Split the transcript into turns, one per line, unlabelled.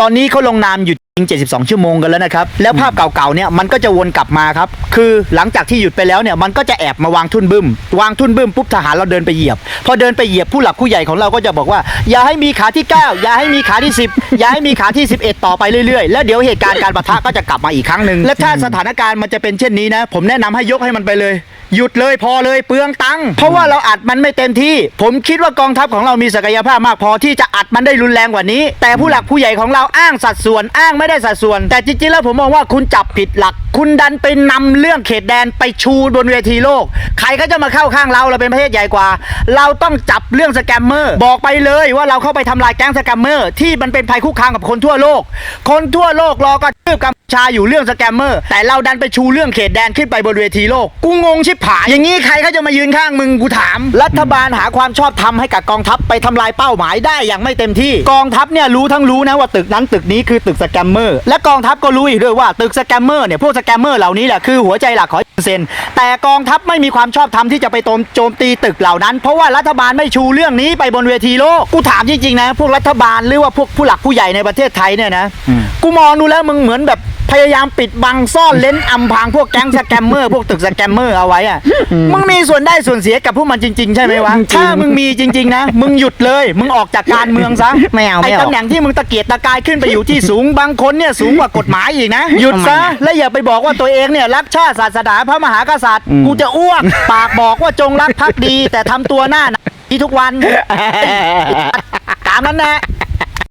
ตอนนี้เขาลงนามหยุดยิง 72 ชั่วโมงกันแล้วนะครับ แล้วภาพเก่าๆเนี่ยมันก็จะวนกลับมาครับ คือหลังจากที่หยุดไปแล้วเนี่ยมันก็จะแอบมาวางทุ่นบึ้ม วางทุ่นบึ้มปุ๊บทหารเราเดินไปเหยียบ พอเดินไปเหยียบผู้หลักผู้ใหญ่ของเราก็จะบอกว่า อย่าให้มีขาที่ 9 อย่าให้มีขาที่ 10 อย่าให้มีขาที่ 11 ต่อไปเรื่อยๆ แล้วเดี๋ยวเหตุการณ์การปะทะก็จะกลับมาอีกครั้งหนึ่งและถ้าสถานการณ์มันจะเป็นเช่นนี้นะผมแนะนำให้ยกให้มันไปเลย หยุดเลยพอเลยเปลืองตังค์เพราะว่าเราอัดมันไม่เต็มที่ ผมคิดว่ากองทัพของเรามีศักยภาพมากพอที่จะอัดมันได้รุนแรงกว่านี้ แต่ผู้หลักผู้ใหญ่ของเราอ้างสัดส่วน อ้างไม่ได้สัดส่วน แต่จริงๆแล้วผมมองว่าคุณจับผิดหลัก คุณดันไปนำเรื่องเขตแดนไปชูบนเวทีโลก ใครก็จะมาเข้าข้างเราเราเป็นประเทศใหญ่กว่า เราต้องจับเรื่องสแกมเมอร์บอกไปเลยว่าเราเข้าไปทำลายแก๊งสแกมเมอร์ที่มันเป็นภัยคุกคามกับคนทั่วโลก คนทั่วโลกรอก็ ทืบกัมพูชาอยู่เรื่องสแกมเมอร์ แต่เราดันไปชูเรื่องเขตแดนขึ้นไปบนเวทีโลก กูงงชิบหายอย่างนี้ใครเขาจะมายืนข้างมึงกูถาม รัฐบาลหาความชอบธรรมให้กับกองทัพไปทำลายเป้าหมายได้อย่างไม่เต็มที่ กองทัพเนี่ยรู้ทั้งรู้นะว่าตึกนั้นตึกนี้คือตึกสแกมเมอร์และกองทัพก็รู้อีกด้วยว่าตึกสแกมเมอร์เนี่ยพวกสแกมเมอร์เหล่านี้แหละคือหัวใจหลักของ เซนแต่กองทัพไม่มีความชอบธรรมที่จะไปโจมโจมตีตึกเหล่านั้น เพราะว่ารัฐบาลไม่ชูเรื่องนี้ไปบนเวทีโลกกูถามจริงๆนะ พวกรัฐบาลหรือว่าพวกผู้หลักผู้ใหญ่ในประเทศไทยเนี่ยนะกูมองดูแล้วมึงเหมือนแบบ พยายามปิดบังซ่อนเลนอำพรางพวกแก๊งสแกมเมอร์ พวกตึกสแกมเมอร์เอาไว้อะมึงมีส่วนได้ส่วนเสียกับพวกมันจริง ๆ ใช่ไหมวะ ถ้ามึงมีจริง ๆ นะ มึงหยุดเลย มึงออกจากการเมืองซะ
ไม่เอาไม่
ไอ้
เอา
ตำแหน่งที่มึงตะเกียกตะกายขึ้นไปอยู่ที่สูงบางคนเนี่ยสูงกว่ากฎหมายอีกนะ หยุดซะและอย่าไปบอกว่าตัวเองเนี่ยรักชาติศาสนาพระมหากษัตริย์ กูจะอ้วกปากบอกว่าจงรักภักดี แต่ทำตัวหน้าหนาที่ทุกวันตามนั้นนะ